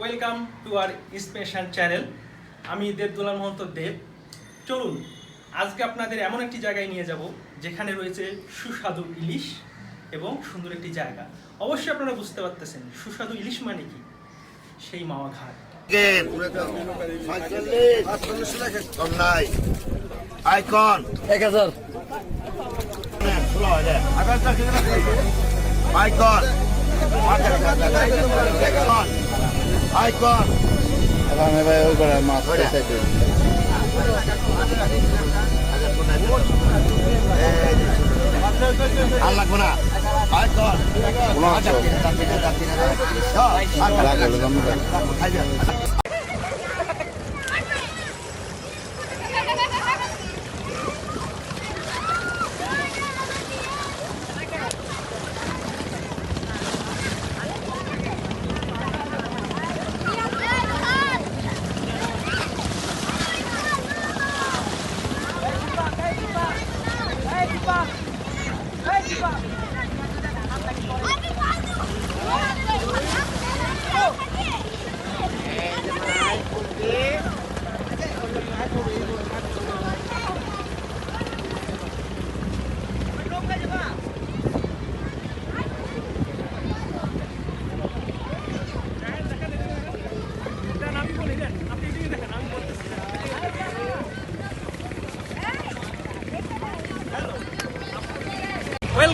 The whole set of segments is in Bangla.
Welcome to R inspiration channel আমি দেবদুলাল মহন্ত দেব। চলুন আজকে আপনাদের এমন একটি জায়গায় নিয়ে যাব যেখানে রয়েছে সুস্বাদু ইলিশ এবং সুন্দর একটি জায়গা। অবশ্যই আপনারা বুঝতে পারতেছেন সুস্বাদু ইলিশ মানে কি? সেই মাওয়া ঘাট। আইকন। এক হাজার। আইকন। আইকন আমি ভাই ওই করে মাছ খাইতে আর লাগবো না আইকন লাগল জমি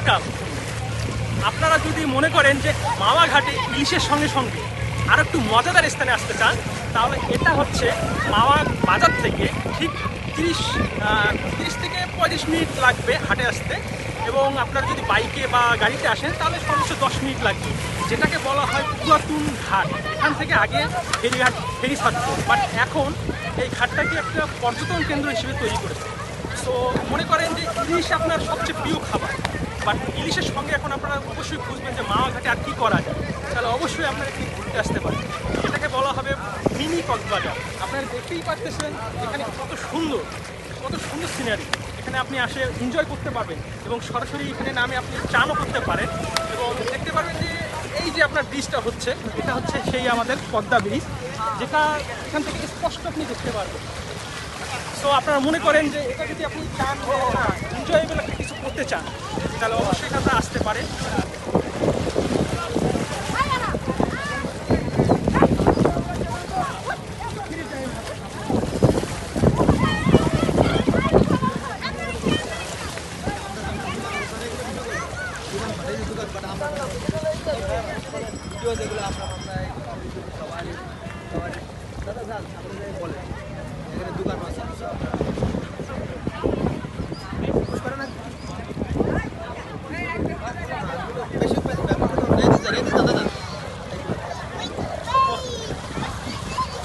ওয়েলকাম আপনারা যদি মনে করেন যে মাওয়া ঘাটে ইলিশের সঙ্গে সঙ্গে আর একটু মজাদার স্থানে আসতে চান, তাহলে এটা হচ্ছে মাওয়া বাজার থেকে ঠিক তিরিশ তিরিশ থেকে পঁয়ত্রিশ মিনিট লাগবে হাটে আসতে। এবং আপনারা যদি বাইকে বা গাড়িতে আসেন, তাহলে সর্বোচ্চ দশ মিনিট লাগবে। যেটাকে বলা হয় পুরাতন ঘাট। এখান থেকে আগে ফেরিঘাট ফেরি থাকতো বাট এখন এই ঘাটটাকে একটা পর্যটন কেন্দ্র হিসেবে তৈরি করেছে। সো মনে করেন যে ইলিশ আপনার সবচেয়ে প্রিয় খাবার। বাট ইলিশের সঙ্গে এখন আপনারা অবশ্যই খুঁজবেন যে মাওয়া ঘাটে আর কী করা যায়। তাহলে অবশ্যই আপনারা একটু ঘুরতে আসতে পারেন। এটাকে বলা হবে মিনি কক্সবাজার। আপনারা দেখতেই পাচ্ছেন এখানে কত সুন্দর কত সুন্দর সিনারি এখানে আপনি আসে এনজয় করতে পারবেন এবং সরাসরি এখানে নামে আপনি চানও করতে পারেন। এবং দেখতে পারবেন যে এই যে আপনার ব্রিজটা হচ্ছে, এটা হচ্ছে সেই আমাদের পদ্মা ব্রিজ যেটা এখান থেকে স্পষ্ট আপনি দেখতে পারবেন। সো আপনারা মনে করেন যে এটা যদি আপনি চান এনজয়েবল একটা কিছু করতে চান, তাহলে অবশ্যই এখানে আসতে পারেন।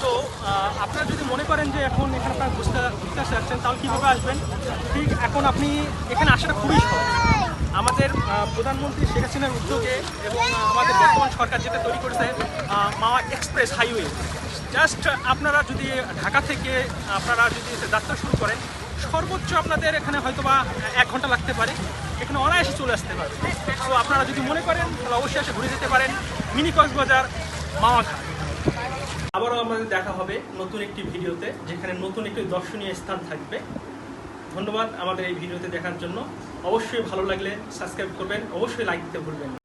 তো আহ, আপনারা যদি মনে করেন যে এখন এখানে আপনারা ঘুরতে আসতে তাহলে কীভাবে আসবেন? ঠিক এখন আপনি এখানে আসাটা খুবই সহজ। আমাদের প্রধানমন্ত্রী শেখ হাসিনার উদ্যোগে এবং আমাদের বর্তমান সরকার যেটা তৈরি করেছে মাওয়া এক্সপ্রেস হাইওয়ে। জাস্ট আপনারা যদি ঢাকা থেকে আপনারা যদি যাত্রা শুরু করেন, সর্বোচ্চ আপনাদের এখানে হয়তো বা এক ঘণ্টা লাগতে পারে। এখানে অনায়াসে চলে আসতে পারে তো আপনারা যদি মনে করেন, তাহলে অবশ্যই এসে ঘুরে যেতে পারেন। মিনি কক্সবাজার, মাওয়া ঘাট। আবারও আমাদের দেখা হবে নতুন একটি ভিডিওতে, যেখানে নতুন একটি দর্শনীয় স্থান থাকবে ধন্যবাদ আমাদের এই ভিডিওতে দেখার জন্য অবশ্যই ভালো লাগলে সাবস্ক্রাইব করবেন, অবশ্যই লাইক দিতে ভুলবেন।